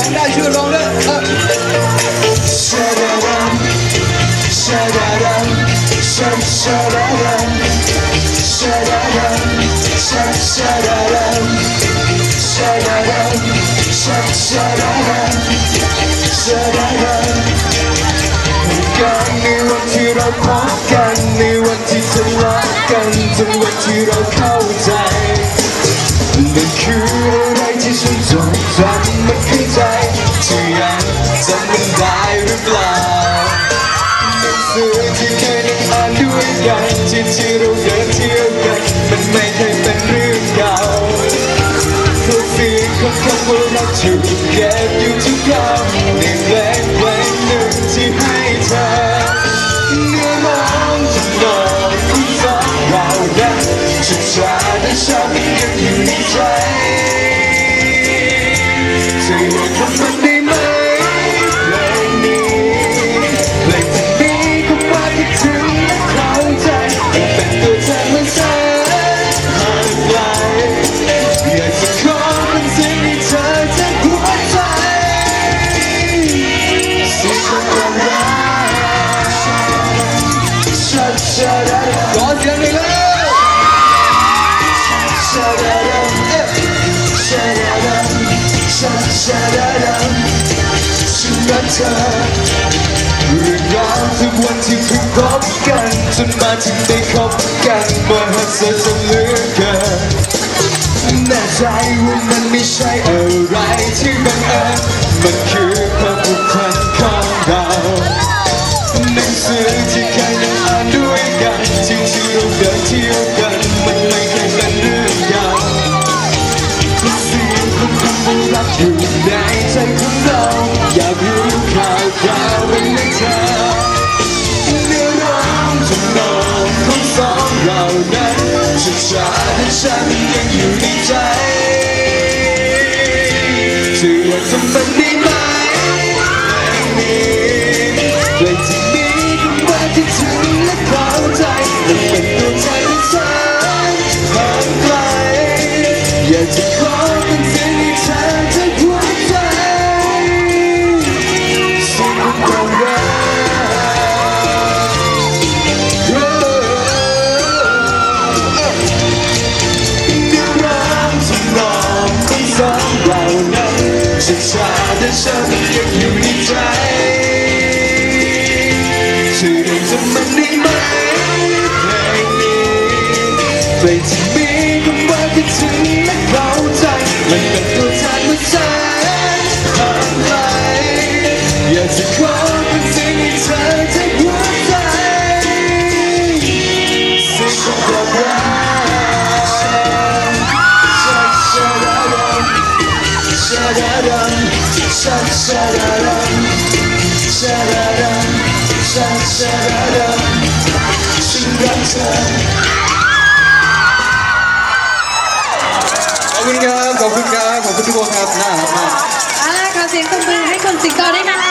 ร้องได้ช่วยร้องด้วยเออ ชาดาดัมชาดาดัมชาชาดาดัมชาดาดัมชาชาดาดัมชาดาดัมชาชาดาดัมชาดาดัมกันในวันที่เราพบกันในวันที่ทะเลาะกันจนวันที่เราเข้าใจ ล่าหนังสือที่เคยนั่งอ่านด้วยกันที่ที่เราเดินเที่ยวกันมันไม่เคยเป็นเรื่องเก่าเพราะเสียงของคำว่ารักถูกเก็บอยู่ทุกคำใชาชาดาดำฉันรักเธอเรื่องราวทุกวันที่เพิ่งพบกันจนมาถึงได้คบกันมหัศจรรย์เหลือเกินแน่ใจว่ามันไม่ใช่อะไรที่บังเอิญมันคือ ชัดชาและฉันยังอยู่ในใจเธออยากทำมันได้ไหมเพลงนี้เพลงที่มีคำว่าที่ถึงและเข้าใจมันเป็นตัวใจของฉันห่างไกลอยากจะขอเป็น ช้าช้าแต่ฉันยังอยู่ในใจเธอยได้จำมันได้ไหมเพลงนี้เพลงที่มีคำว่าคิดถึงและเข้าใจมันเป็นตัวแทนหัวใจห่างไรอยากจะขอ ชาชาดาดัมชาดาดัมชาชาดาดัมฉันรักเธอขอบคุณครับ ขอบคุณครับ ขอบคุณทุกคนครับน่ารักมากอ่าขอเสียงตบมือให้คนสิงโตด้วยนะ